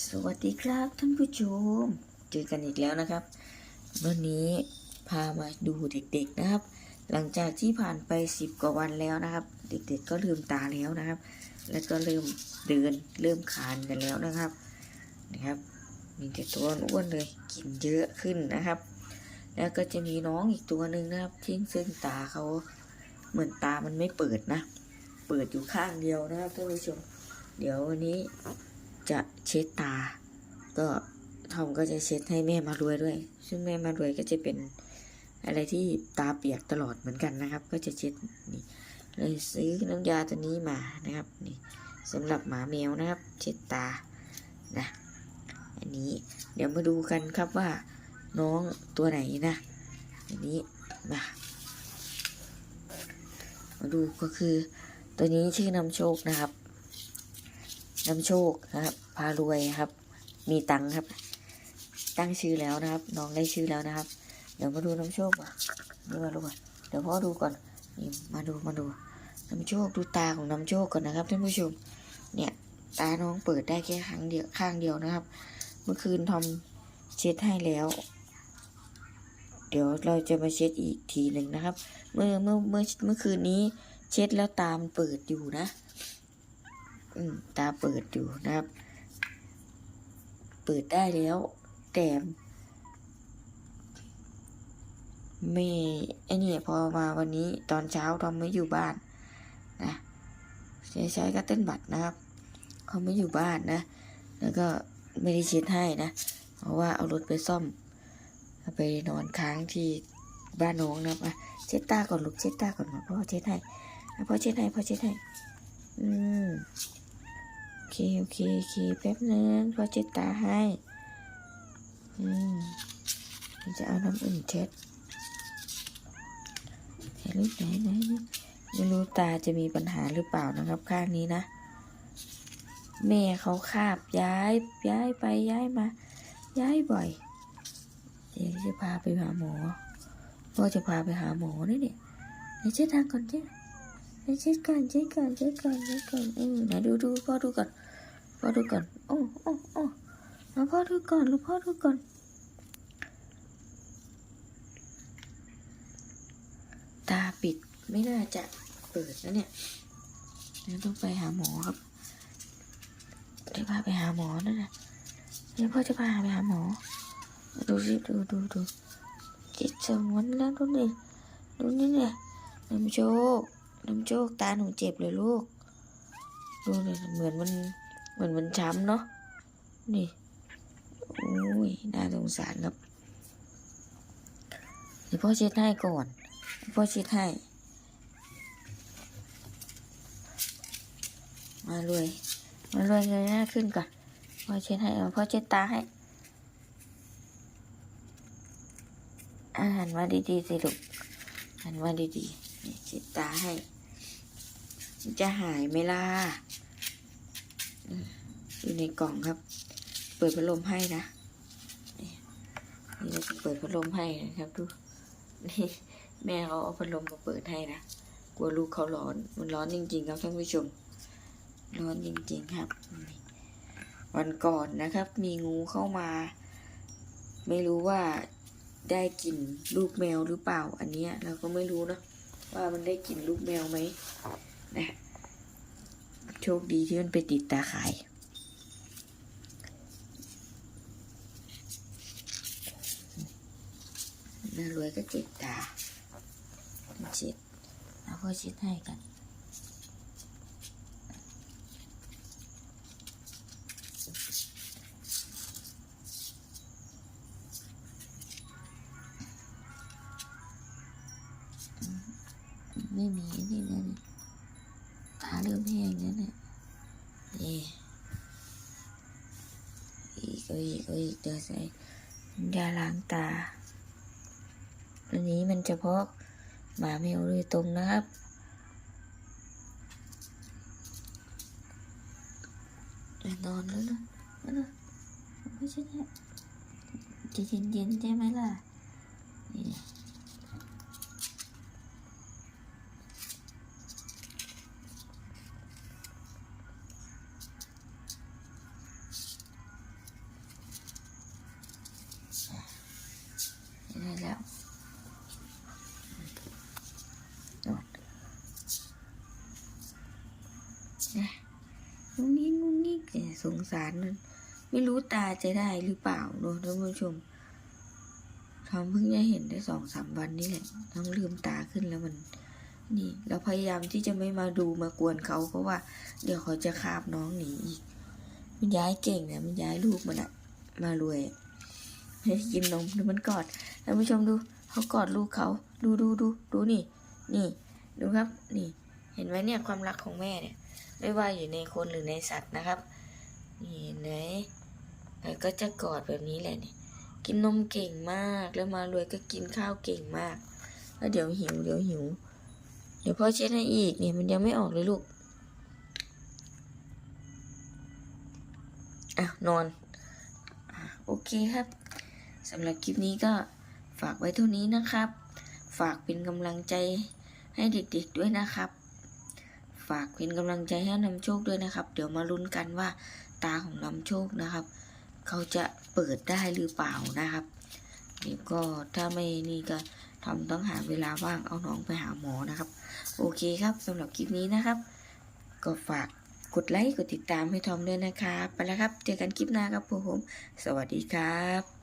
สวัสดีครับท่านผู้ชม เจอกันอีกแล้วนะครับ วันนี้พามาดูเด็กๆนะครับ หลังจากที่ผ่านไปสิบกว่าวันแล้วนะครับ เด็กๆก็ลืมตาแล้วนะครับ แล้วก็เริ่มเดินเริ่มคานกันแล้วนะครับนะครับ มีแต่ตัวอ้วนเลยกินเยอะขึ้นนะครับ แล้วก็จะมีน้องอีกตัวหนึ่งนะครับที่ซึ่งตาเขาเหมือนตามันไม่เปิดนะ เปิดอยู่ข้างเดียวนะครับท่านผู้ชม เดี๋ยววันนี้ จะเช็ดตา ก็ทอมก็จะเช็ดให้แม่มารวยด้วย ซึ่งแม่มารวยก็จะเป็นอะไรที่ตาเปียกตลอดเหมือนกันนะครับ ก็จะเช็ดนี่เลยซื้อน้ำยาตัวนี้มานะครับนี่สำหรับหมาแมวนะครับ เช็ดตานะอันนี้เดี๋ยวมาดูกันครับว่าน้องตัวไหนนะอันนี้มามาดูก็คือตัวนี้ชื่อนำโชคนะครับ นำโชคนะครับ พารวยครับ มีตังค์ครับ ตั้งชื่อแล้วนะครับ น้องได้ชื่อแล้วนะครับ เดี๋ยวมาดูน้ำโชคอะนี่มาดูก่อนเดี๋ยวพ่อดูก่อนนี่มาดูมาดูน้ำโชคดูตาของน้ำโชคก่อนนะครับท่านผู้ชม เนี่ยตาน้องเปิดได้แค่ครั้งเดียวข้างเดียวนะครับ เมื่อคืนทอมเช็ดให้แล้ว เดี๋ยวเราจะมาเช็ดอีกทีหนึ่งนะครับ เมื่อเมื่อเมื่อเมื่อคืนนี้เช็ดแล้วตามเปิดอยู่นะ ตาเปิดอยู่นะครับ เปิดได้แล้ว แต่ไม่ไอเนี่พอมาวันนี้ตอนเช้าทอมไม่อยู่บ้านนะใช้ใช้ก็เต้นบัตรนะครับเขาไม่อยู่บ้านนะ แล้วก็ไม่ได้เช็ดให้นะ เพราะว่าเอารถไปซ่อม ไปนอนค้างที่บ้านน้องนะครับอะเช็ดตาก่อนลูกเช็ดตาก่อนนะพ่อเช็ดให้พ่อเช็ดให้พ่อเช็ดให้ อืม เค โอเค โอเค แป๊บนึงพอเช็ดตาให้อืมเดี๋ยวจะเอาน้ำอุ่นเช็ดเห็นรูปไหนไหนไม่รู้ตาจะมีปัญหาหรือเปล่านะครับข้างนี้นะ แม่เขาคาบย้ายย้ายไปย้ายมา ย้ายบ่อยเดี๋ยวจะพาไปหาหมอพ่อจะพาไปหาหมอนี่เนี่ยเดี๋ยวเช็ดทางก่อนเช็ เช็ดก่อนเช็ดก่อนเช็ดก่อนเช็ดก่อนเออไหนดูดูพ่อดูก่อนพ่อดูก่อนโอ้โอ้โอ้แล้วพ่อดูก่อนลูกพ่อดูก่อนตาปิดไม่น่าจะเปิดนะเนี่ยเดี๋ยวต้องไปหาหมอครับเดี๋ยวพาไปหาหมอนั่นนะเดี๋ยวพ่อจะพาไปหาหมอ ดูสิดูดูดูจิตสมวนแล้วดูนี่ดูนี่เนี่ยน้ำโชค น้ำโชคตาหนูเจ็บเลยลูก ดูเลยเหมือนมันเหมือนมันช้ำเนาะ นี่อุ้ย น่าสงสารครับเดี๋ยวพ่อเช็ดให้ก่อน พ่อเช็ดให้ มาเลย มาเลยเงยหน้าขึ้นก่อน พ่อเช็ดให้พ่อเช็ดตาให้ อาหันมาดีๆสิลูกหันมาดีๆนี่เช็ดตาให้ จะหายไหมล่ะอืมอยู่ในกล่องครับ เปิดพัดลมให้นะนี่เราจะเปิดพัดลมให้นะครับดูนี่แม่เขาเอาพัดลมมาเปิดให้นะกลัวลูกเขาร้อนมันร้อนจริง ๆ ครับท่านผู้ชม ร้อนจริง ๆครับ วันก่อนนะครับ มีงูเข้ามา ไม่รู้ว่าได้กลิ่นลูกแมวหรือเปล่า อันนี้เราก็ไม่รู้นะว่ามันได้กลิ่นลูกแมวไหม นะโชคดีที่มันไปติดตาข่ายน่ารวยก็เจ็บตาเช็ดแล้วก็เช็ดให้กันไม่มีนี่นะ อีกก็อีกก็อีกเดี๋ยวใส่ยาล้างตา อันนี้มันเฉพาะหมาแมวโดยตรงนะครับ นอนแล้วนะนอนไม่ใช่เนี่ยจะเย็นๆใช่ไหมล่ะนี่ สารมันไม่รู้ตาจะได้หรือเปล่าเนอะท่านผู้ชมทอมเพิ่งได้เห็นได้สองสามวันนี้แหละต้องลืมตาขึ้นแล้วมัน นี่ เราพยายามที่จะไม่มาดูมากวนเขาเพราะว่า เดี๋ยวเขาจะคาบน้องหนีอีก มันย้ายเก่งนะมันย้ายลูกมันอะมารวยให้กินนมดูมันกอดท่านผู้ชมดูเขากอดลูกเขา ดูดูดูดูนี่ นี่ ดูครับ นี่ เห็นไหมเนี่ยความรักของแม่เนี่ย ไม่ว่าอยู่ในคนหรือในสัตว์นะครับ นี่เห็นไหมแล้วก็จะกอดแบบนี้แหละนี่กินนมเก่งมากแล้วมารวยก็กินข้าวเก่งมาก แล้วเดี๋ยวหิวเดี๋ยวหิว เดี๋ยวพ่อเช็ดให้อีกเนี่ยมันยังไม่ออกเลยลูกอะนอนอโอเคครับสำหรับคลิปนี้ก็ฝากไว้เท่านี้นะครับ ฝากเป็นกำลังใจให้เด็กๆด้วยนะครับ ฝากเป็นกำลังใจให้นำโชคด้วยนะครับ เดี๋ยวมาลุ้นกันว่าตาของนำโชคนะครับ เขาจะเปิดได้หรือเปล่านะครับเดี๋ยวก็ถ้าไม่นี่ก็ทำต้องหาเวลาว่างเอาน้องไปหาหมอนะครับ โอเคครับสำหรับคลิปนี้นะครับ ก็ฝากกดไลค์กดติดตามให้ทอมด้วยนะครับ ไปแล้วครับ เจอกันคลิปหน้าครับผม สวัสดีครับ